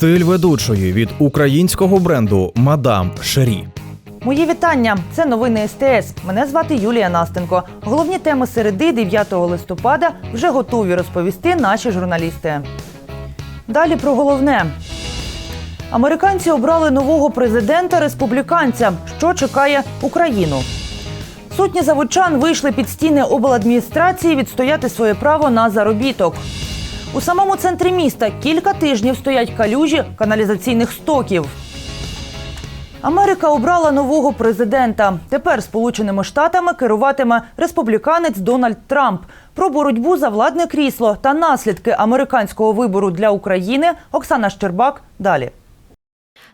Стиль ведучої від українського бренду Мадам Шері. Мої вітання. Це новини СТС. Мене звати Юлія Настенко. Головні теми середи 9 листопада вже готові розповісти наші журналісти. Далі про головне. Американці обрали нового президента республіканця, що чекає Україну. Сотні заводчан вийшли під стіни обладміністрації відстояти своє право на заробіток. У самому центрі міста кілька тижнів стоять калюжі каналізаційних стоків. Америка обрала нового президента. Тепер Сполученими Штатами керуватиме республіканець Дональд Трамп. Про боротьбу за владне крісло та наслідки американського вибору для України Оксана Щербак далі.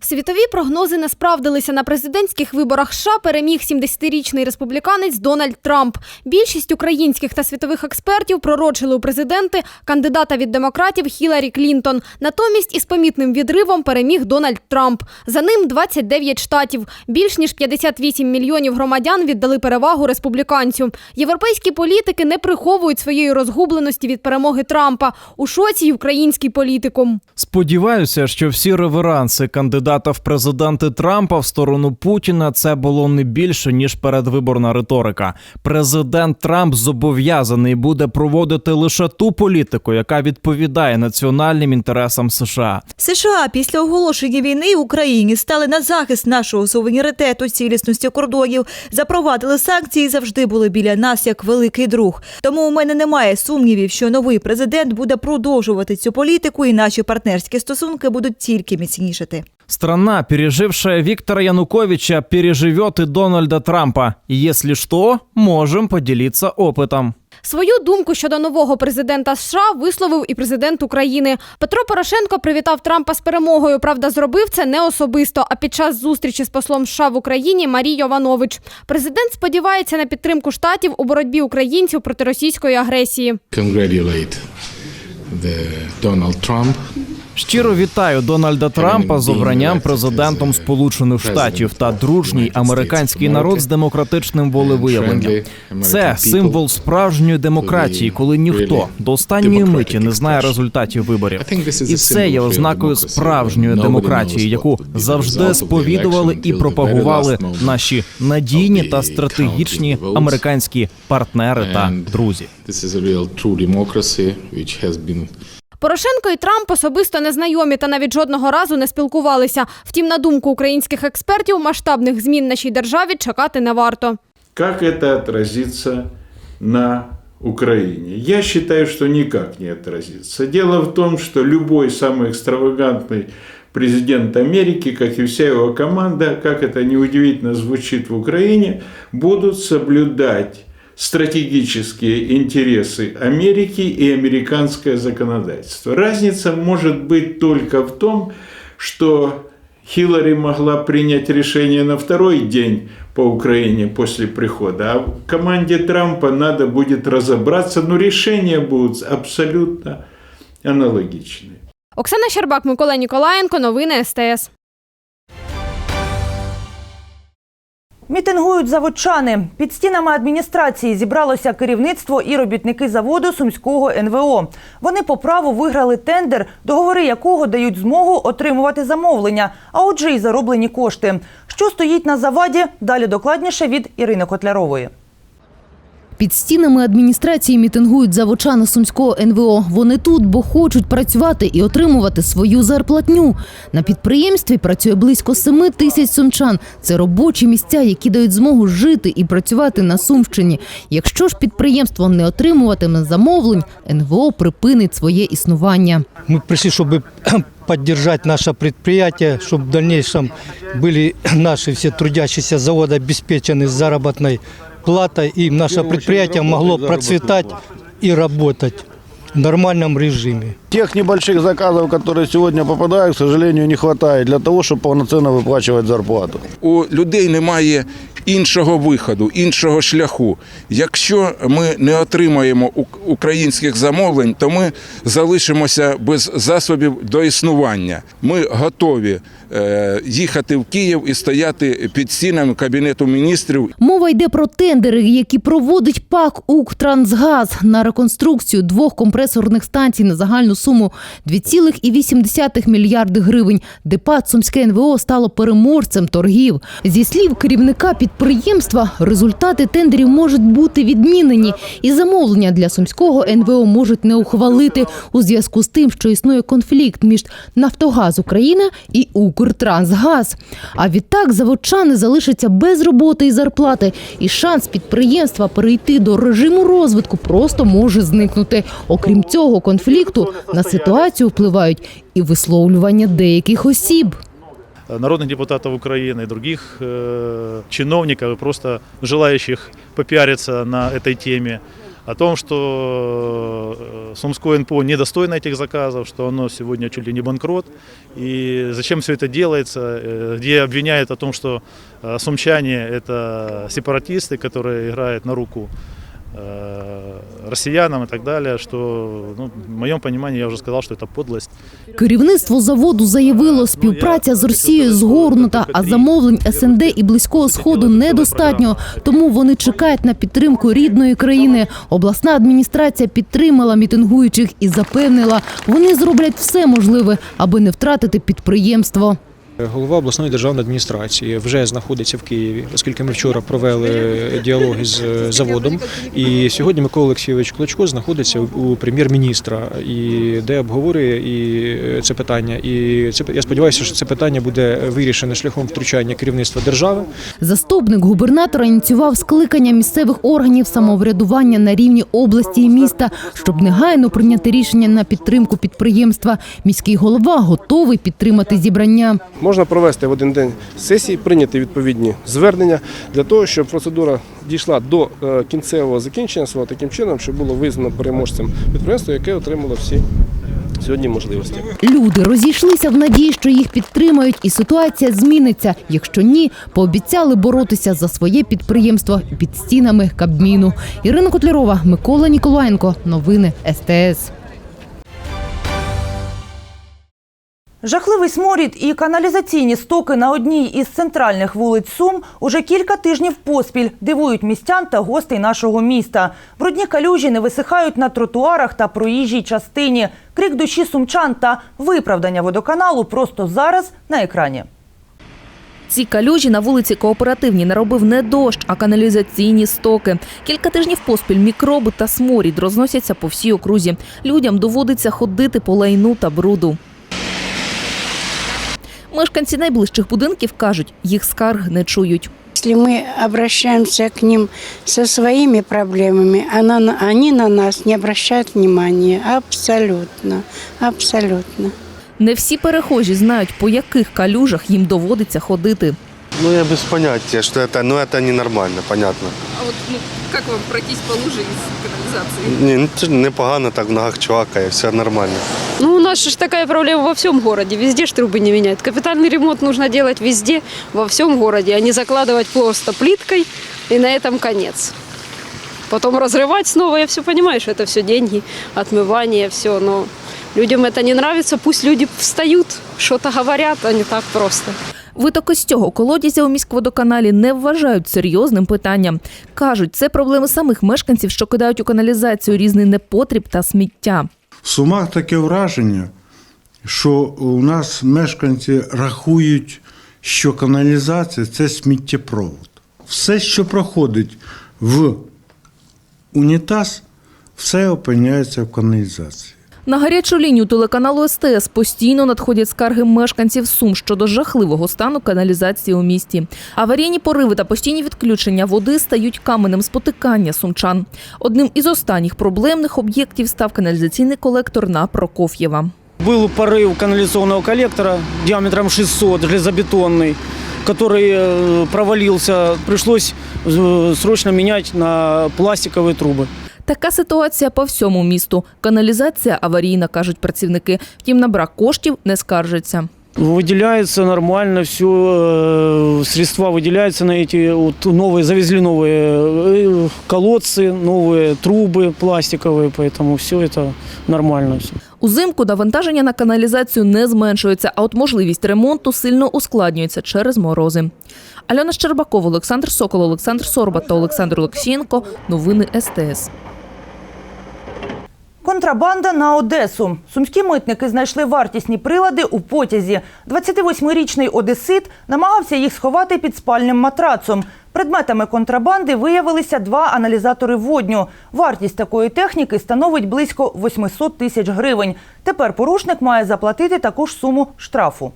Світові прогнози не справдилися. На президентських виборах США переміг 70-річний республіканець Дональд Трамп. Більшість українських та світових експертів пророчили у президенти кандидата від демократів Хіларі Клінтон. Натомість із помітним відривом переміг Дональд Трамп. За ним 29 штатів. Більш ніж 58 мільйонів громадян віддали перевагу республіканцю. Європейські політики не приховують своєї розгубленості від перемоги Трампа. У шоці й український політикум. Сподіваюся, що всі реверанси кандидата в президенти Трампа в сторону Путіна це було не більше ніж передвиборна риторика. Президент Трамп зобов'язаний буде проводити лише ту політику, яка відповідає національним інтересам США. США після оголошення війни в Україні стали на захист нашого суверенітету, цілісності кордонів, запровадили санкції, завжди були біля нас як великий друг. Тому у мене немає сумнівів, що новий президент буде продовжувати цю політику, і наші партнерські стосунки будуть тільки міцнішати. Страна, пережившая Виктора Януковича, переживет и Дональда Трампа. И Если что, можем поделиться опытом. Свою думку щодо нового президента США висловив і президент України. Петро Порошенко привітав Трампа з перемогою. Правда, зробив це не особисто, а під час зустрічі з послом США в Україні Марій Йованович. Президент сподівається на підтримку штатів у боротьбі українців проти російської агресії. congratulate the Donald Trump Щиро вітаю Дональда Трампа з обранням президентом Сполучених Штатів та дружній американський народ з демократичним волевиявленням. Це символ справжньої демократії, коли ніхто до останньої миті не знає результатів виборів. І це є ознакою справжньої демократії, яку завжди сповідували і пропагували наші надійні та стратегічні американські партнери та друзі. This is a real true democracy which has been Порошенко і Трамп особисто не знайомі та навіть жодного разу не спілкувалися. Втім, на думку українських експертів, масштабних змін нашій державі чекати не варто. Как это отразится на Украине? Я считаю, что никак не отразится. Дело в том, что любой самый экстравагантный президент Америки, как и вся его команда, как это неудивительно звучит в Украине, будут соблюдать стратегические интересы Америки и американское законодательство. Разница может быть только в том, что Хиллари могла принять решение на второй день по Украине после прихода, а в команде Трампа надо будет разобраться, но решения будут абсолютно аналогичные. Оксана Щербак, Микола Ніколаєнко, новини СТС. Мітингують заводчани. Під стінами адміністрації зібралося керівництво і робітники заводу Сумського НВО. Вони по праву виграли тендер, договори якого дають змогу отримувати замовлення, а отже, й зароблені кошти. Що стоїть на заваді? Далі докладніше від Ірини Котлярової. Під стінами адміністрації мітингують заводчани Сумського НВО. Вони тут, бо хочуть працювати і отримувати свою зарплатню. На підприємстві працює близько 7 тисяч сумчан. Це робочі місця, які дають змогу жити і працювати на Сумщині. Якщо ж підприємство не отримуватиме замовлень, НВО припинить своє існування. Мы пришли, чтобы поддержать наше предприятие, чтобы в дальнейшем были наши все трудящиеся заводы обеспечены заработной платой, и наше предприятие могло процветать и работать в нормальном режиме. Тех небольших заказов, которые сегодня попадают, к сожалению, не хватает для того, чтобы полноценно выплачивать зарплату. у людей немає іншого виходу, іншого шляху. Якщо ми не отримаємо у- українських замовлень, то ми залишимося без засобів до існування. Ми готові е, їхати в Київ і стояти під стінами кабінету міністрів Мова йде про тендери, які проводить ПАК «Укртрансгаз» на реконструкцію двох компресорних станцій на загальну суму 2,8 мільярди гривень. Депат Сумське НВО стало переможцем торгів. Зі слів керівника підприємства, результати тендерів можуть бути відмінені, і замовлення для сумського НВО можуть не ухвалити у зв'язку з тим, що існує конфлікт між Нафтогаз Україна і Укртрансгаз. А відтак заводчани залишаться без роботи і зарплати, і шанс підприємства перейти до режиму розвитку просто може зникнути. Окрім цього конфлікту на ситуацію впливають і висловлювання деяких осіб. народных депутатов Украины и других э, чиновников и просто желающих попиариться на этой теме о том, что э, Сумское НПО недостойно этих заказов, что оно сегодня чуть ли не банкрот, и зачем все это делается, э, где обвиняют о том, что э, сумчане это сепаратисты, которые играют на руку э, россиянам и так далее, что ну, в моем понимании я уже сказал, что это подлость. Керівництво заводу заявило, співпраця з Росією згорнута, а замовлень СНД і близького сходу недостатньо. Тому вони чекають на підтримку рідної країни. Обласна адміністрація підтримала мітингуючих і запевнила, вони зроблять все можливе, аби не втратити підприємство. Голова обласної державної адміністрації вже знаходиться в Києві, оскільки ми вчора провели діалоги з заводом. І сьогодні Микола Олексійович Клочко знаходиться у прем'єр-міністра, і де обговорює і е, це питання. І це я сподіваюся, що це питання буде вирішене шляхом втручання керівництва держави. Заступник губернатора ініціював скликання місцевих органів самоврядування на рівні області і міста, щоб негайно прийняти рішення на підтримку підприємства. Міський голова готовий підтримати зібрання. Можна провести в один день сесії, прийняти відповідні звернення для того, щоб процедура дійшла до е, кінцевого закінчення свого таким чином, щоб було визнано переможцем підприємство, яке отримало всі сьогодні можливості. Люди розійшлися в надії, що їх підтримають, і ситуація зміниться. Якщо ні, пообіцяли боротися за своє підприємство під стінами Кабміну. Ірина Котлярова, Микола Ніколаєнко. Новини СТС. Жахливий сморід і каналізаційні стоки на одній із центральних вулиць Сум уже кілька тижнів поспіль дивують містян та гостей нашого міста. Брудні калюжі не висихають на тротуарах та проїжджій частині. Крик душі сумчан та виправдання водоканалу просто зараз на екрані. Ці калюжі на вулиці Кооперативній наробив не дощ, а каналізаційні стоки. Кілька тижнів поспіль мікроби та сморід розносяться по всій окрузі. Людям доводиться ходити по лайну та бруду. Мешканці найближчих будинків кажуть, їх скарг не чують. Если мы обращаемся к ним со своими проблемами, она, на- они на нас не обращают внимания. Абсолютно. Абсолютно. Не всі перехожі знають, по яких калюжах їм доводиться ходити. Ну, я без понятия, что это, ну, это ненормально, понятно. Вот ну, как вам пройтись по луже из канализации? Ні, ну, це непогано, так в ногах чувакає, все нормально. Ну, у нас же ж такая проблема во всем городе. Везде ж трубы не меняют. Капитальный ремонт нужно делать везде, во всем городе, а не закладывать просто плиткой, и на этом конец. Потом разрывать снова, я все понимаю, что это все деньги, отмывание, все, но людям это не нравится, пусть люди встают, что-то говорят, а не так просто. Витоки з цього колодязя у міськводоканалі не вважають серйозним питанням. Кажуть, це проблеми самих мешканців, що кидають у каналізацію різний непотріб та сміття. В Сумах таке враження, що у нас мешканці рахують, що каналізація це сміттєпровод. Все, що проходить в унітаз, все опиняється в каналізації. На гарячу лінію телеканалу СТС постійно надходять скарги мешканців Сум щодо жахливого стану каналізації у місті. Аварійні пориви та постійні відключення води стають каменем спотикання сумчан. Одним із останніх проблемних об'єктів став каналізаційний колектор на Прокоф'єва. Был порыв канализационного коллектора диаметром 600, железобетонный, который э, провалился. Пришлось э, срочно менять на пластиковые трубы. Така ситуація по всьому місту. Каналізація аварійна, кажуть працівники. Втім, на брак коштів не скаржаться. Выделяется нормально все, э, средства выделяются на эти вот новые, завезли новые э, колодцы, новые трубы пластиковые, поэтому все это нормально. Все. Узимку навантаження на каналізацію не зменшується, а от можливість ремонту сильно ускладнюється через морози. Альона Щербакова, Олександр Сокол, Олександр Сорба та Олександр Олексієнко. Новини СТС. Контрабанда на Одесу. Сумські митники знайшли вартісні прилади у потязі. 28-річний одесит намагався їх сховати під спальним матрацом. Предметами контрабанди виявилися два аналізатори водню. Вартість такої техніки становить близько 800 тисяч гривень. Тепер порушник має заплатити таку ж суму штрафу.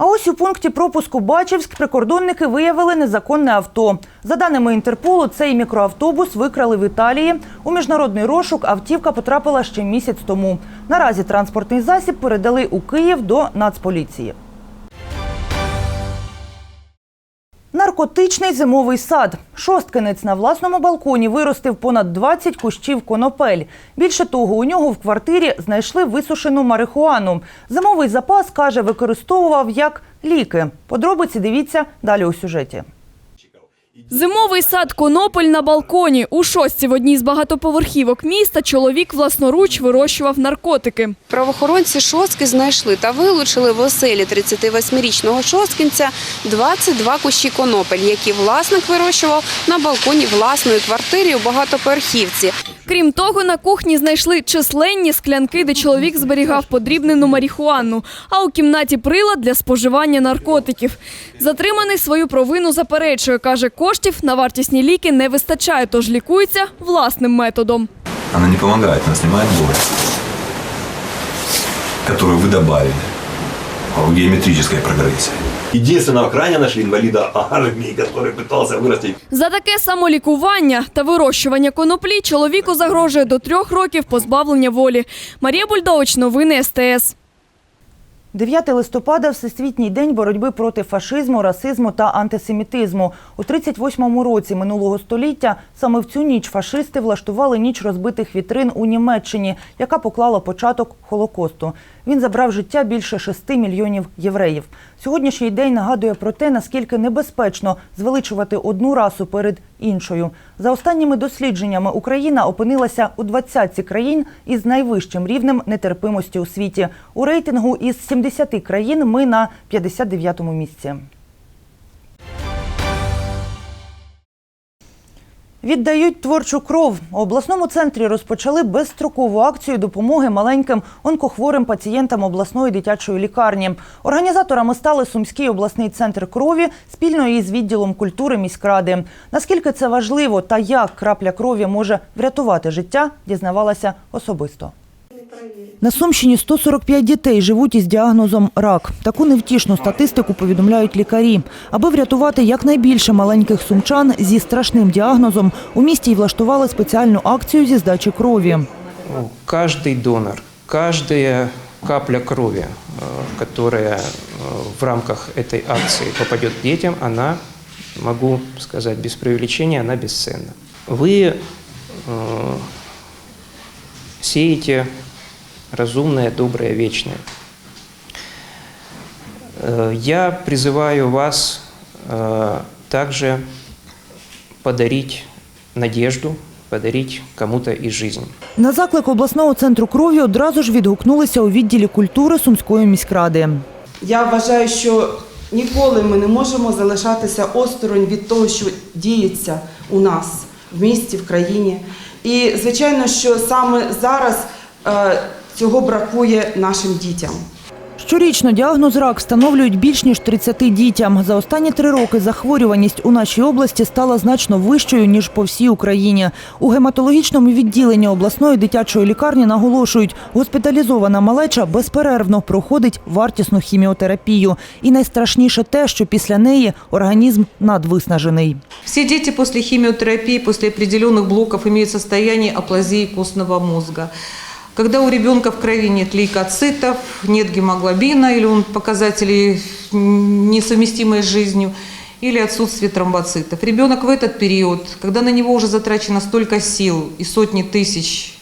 А ось у пункті пропуску Бачівськ прикордонники виявили незаконне авто. За даними Інтерполу, цей мікроавтобус викрали в Італії. У міжнародний розшук автівка потрапила ще місяць тому. Наразі транспортний засіб передали у Київ до Нацполіції. Наркотичний зимовий сад. Шосткинець на власному балконі виростив понад 20 кущів конопель. Більше того, у нього в квартирі знайшли висушену марихуану. Зимовий запас, каже, використовував як ліки. Подробиці дивіться далі у сюжеті. Зимовий сад Конопель на балконі. У шостці в одній з багатоповерхівок міста чоловік власноруч вирощував наркотики. Правоохоронці шостки знайшли та вилучили в оселі 38-річного шосткінця 22 кущі конопель, які власник вирощував на балконі власної квартири у багатоповерхівці. Крім того, на кухні знайшли численні склянки, де чоловік зберігав подрібнену марихуану, а у кімнаті прилад для споживання наркотиків. Затриманий свою провину заперечує, каже, коштів на вартісні ліки не вистачає, тож лікується власним методом. Она не помогает, она снимает боль, которую вы добавили в геометрической прогрессии. Единственного крайне нашли инвалида армии, который пытался вырастить За таке самолікування та вирощування коноплі чоловіку загрожує до трьох років позбавлення волі. Марія Бульдович, новини СТС. 9 листопада – Всесвітній день боротьби проти фашизму, расизму та антисемітизму. У 38-му році минулого століття саме в цю ніч фашисти влаштували ніч розбитих вітрин у Німеччині, яка поклала початок Холокосту. Він забрав життя більше 6 мільйонів євреїв. Сьогоднішній день нагадує про те, наскільки небезпечно звеличувати одну расу перед іншою. За останніми дослідженнями Україна опинилася у 20 країн із найвищим рівнем нетерпимості у світі. У рейтингу із 70 країн ми на 59-му місці. Віддають творчу кров. У обласному центрі розпочали безстрокову акцію допомоги маленьким онкохворим пацієнтам обласної дитячої лікарні. Організаторами стали Сумський обласний центр крові спільно із відділом культури міськради. Наскільки це важливо та як крапля крові може врятувати життя, дізнавалася особисто. На Сумщині 145 дітей живуть із діагнозом рак. Таку невтішну статистику повідомляють лікарі. Аби врятувати якнайбільше маленьких сумчан зі страшним діагнозом, у місті й влаштували спеціальну акцію зі здачі крові. Ну, Каждый донор, каждая капля крови, э, которая э, в рамках этой акции попадет к детям, она, могу сказать без преувеличения, она бесценна. Вы э, сеете разумное, доброе, вечное. Э, Я призываю вас э, также подарить надежду, подарить кому-то и жизнь. На заклик обласного центру крові одразу ж відгукнулися у відділі культури Сумської міськради. Я вважаю, що ніколи ми не можемо залишатися осторонь від того, що діється у нас в місті, в країні. І звичайно, що саме зараз е, цього бракує нашим дітям. Щорічно діагноз рак встановлюють більш ніж 30 дітям. За останні три роки захворюваність у нашій області стала значно вищою ніж по всій Україні. У гематологічному відділенні обласної дитячої лікарні наголошують, госпіталізована малеча безперервно проходить вартісну хіміотерапію. І найстрашніше те, що після неї організм надвиснажений. Все дети после химиотерапии, после определенных блоков имеют состояние аплазии костного мозга. Когда у ребенка в крови нет лейкоцитов, нет гемоглобина или он показатели несовместимые с жизнью, или отсутствие тромбоцитов. Ребенок в этот период, когда на него уже затрачено столько сил и сотни тысяч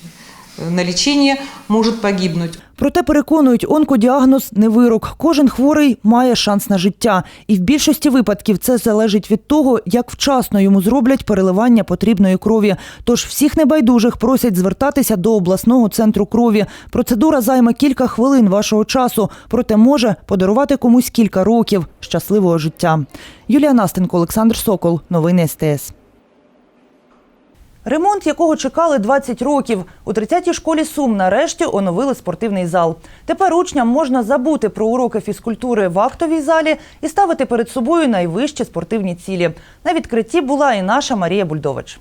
э, на лечение, может погибнуть. Проте переконують, онкодіагноз не вирок. Кожен хворий має шанс на життя. І в більшості випадків це залежить від того, як вчасно йому зроблять переливання потрібної крові. Тож всіх небайдужих просять звертатися до обласного центру крові. Процедура займе кілька хвилин вашого часу, проте може подарувати комусь кілька років щасливого життя. Юлія Настенко, Олександр Сокол. Новини СТС. Ремонт, якого чекали 20 років. У 30-й школі Сум нарешті оновили спортивний зал. Тепер учням можна забути про уроки фізкультури в актовій залі і ставити перед собою найвищі спортивні цілі. На відкритті була і наша Марія Бульдович.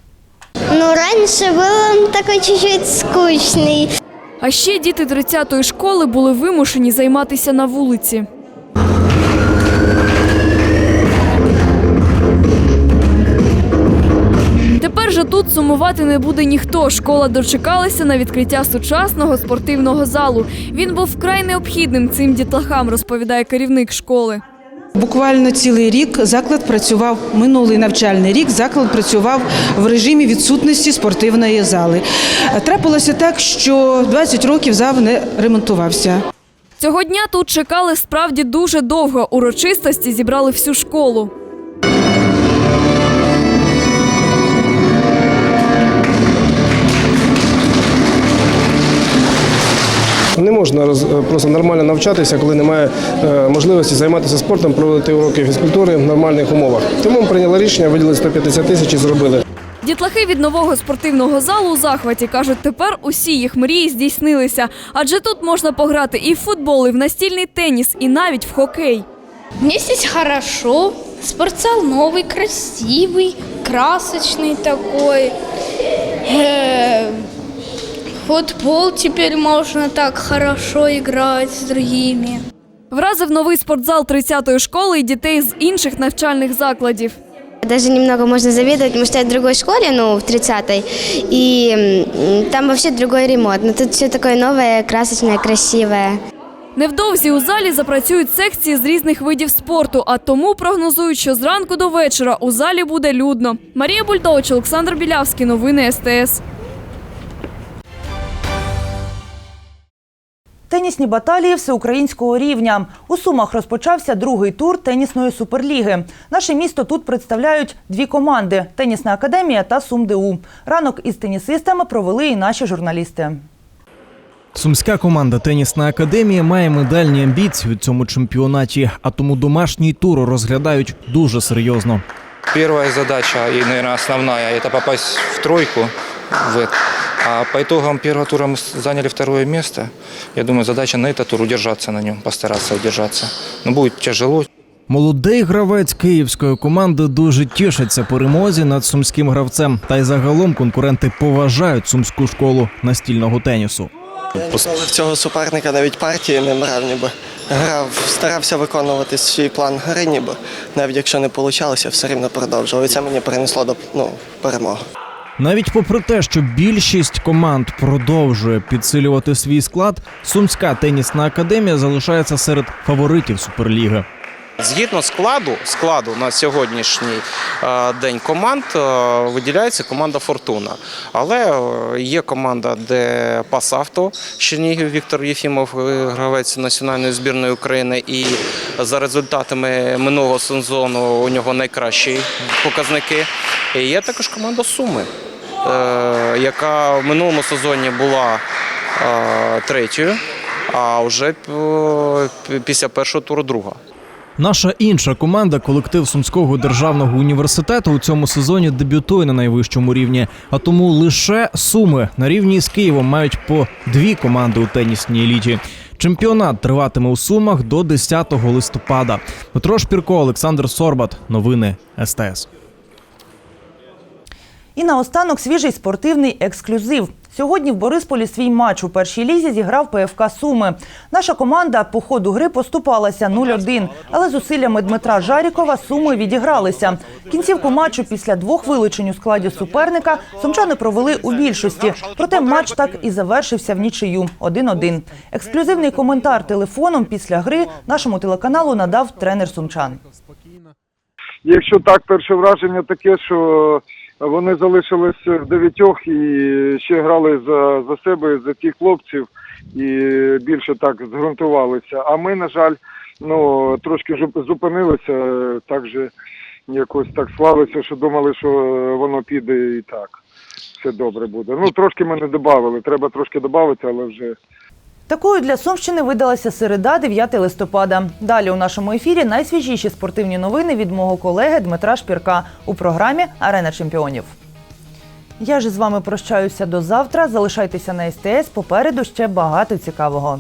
Ну, раньше был он такой чуть-чуть скучный. А ще діти 30-ї школи були вимушені займатися на вулиці. Тепер же тут сумувати не буде ніхто. Школа дочекалася на відкриття сучасного спортивного залу. Він був вкрай необхідним цим дітлахам, розповідає керівник школи. Буквально цілий рік заклад працював минулий навчальний рік. Заклад працював в режимі відсутності спортивної зали. Трапилося так, що 20 років зал не ремонтувався. Цього дня тут чекали справді дуже довго. Урочистості зібрали всю школу. Не можна роз- просто нормально навчатися, коли немає е, можливості займатися спортом, проводити уроки фізкультури в нормальних умовах. Тому ми прийняли рішення, виділили 150 тисяч і зробили. Дітлахи від нового спортивного залу у захваті кажуть, тепер усі їх мрії здійснилися. Адже тут можна пограти і в футбол, і в настільний теніс, і навіть в хокей. Мне здесь хорошо. Спортзал новый, красивый, красочный такой. Футбол теперь можно так хорошо играть с другими. Вразив новий спортзал 30-ї школи і дітей з інших навчальних закладів. Даже немного можно завидовать, потому что я в другой школе, ну, в 30-й, и м, там вообще другой ремонт. Но тут все такое новое, красочное, красивое. Невдовзі у залі запрацюють секції з різних видів спорту, а тому прогнозують, що зранку до вечора у залі буде людно. Марія Бульдович, Олександр Білявський. Новини СТС. Тенісні баталії всеукраїнського рівня. У Сумах розпочався другий тур тенісної суперліги. Наше місто тут представляють дві команди: Тенісна академія та СумДУ. Ранок із тенісистами провели і наші журналісти. Сумська команда Тенісна академія має медальні амбіції у цьому чемпіонаті, а тому домашній тур розглядають дуже серйозно. Первая задача и, наверное, основная – это попасть в тройку. В. А по итогам первого тура мы заняли второе место. Я думаю, задача на этот тур удержаться на нем, постараться удержаться. Но будет тяжело. Молодий гравець київської команди дуже тішиться перемозі над сумським гравцем. Та й загалом конкуренти поважають сумську школу настільного тенісу. Але в цього суперника навіть партії не брав, ніби грав, старався виконувати свій план гри, ніби навіть якщо не вийшло, все рівно продовжував. І це мені принесло до ну, перемоги. Навіть попри те, що більшість команд продовжує підсилювати свій склад, сумська тенісна академія залишається серед фаворитів суперліги. Згідно складу, складу на сьогоднішній е, день команд е, виділяється команда Фортуна. Але е, є команда, де Пасавто Чернігів Віктор Єфімов, гравець національної збірної України, і за результатами минулого сезону у нього найкращі показники. І є також команда Суми, яка в минулому сезоні була е, третьою, а вже е, після першого туру друга. Наша інша команда, колектив Сумського державного університету, у цьому сезоні дебютує на найвищому рівні. А тому лише суми на рівні з Києвом мають по дві команди у тенісній еліті. Чемпіонат триватиме у Сумах до 10 листопада. Петро Шпірко, Олександр Сорбат. Новини СТС. І наостанок свіжий спортивний ексклюзив. Сьогодні в Борисполі свій матч у першій лізі зіграв ПФК Суми. Наша команда по ходу гри поступалася 0-1, але зусиллями Дмитра Жарікова Суми відігралися. Кінцівку матчу після двох вилучень у складі суперника сумчани провели у більшості. Проте матч так і завершився в нічию 1-1. Ексклюзивний коментар телефоном після гри нашому телеканалу надав тренер сумчан. Якщо так, перше враження таке, що вони залишились в дев'ятьох і ще грали за, за себе, за тих хлопців, і більше так зґрунтувалися. А ми, на жаль, ну трошки зупинилися, так же якось так слалися, що думали, що воно піде і так. Все добре буде. Ну трошки ми не додавали, треба трошки додати, але вже Такою для Сумщини видалася середа, 9 листопада. Далі у нашому ефірі найсвіжіші спортивні новини від мого колеги Дмитра Шпірка у програмі Арена чемпіонів. Я ж з вами прощаюся до завтра. Залишайтеся на СТС. Попереду ще багато цікавого.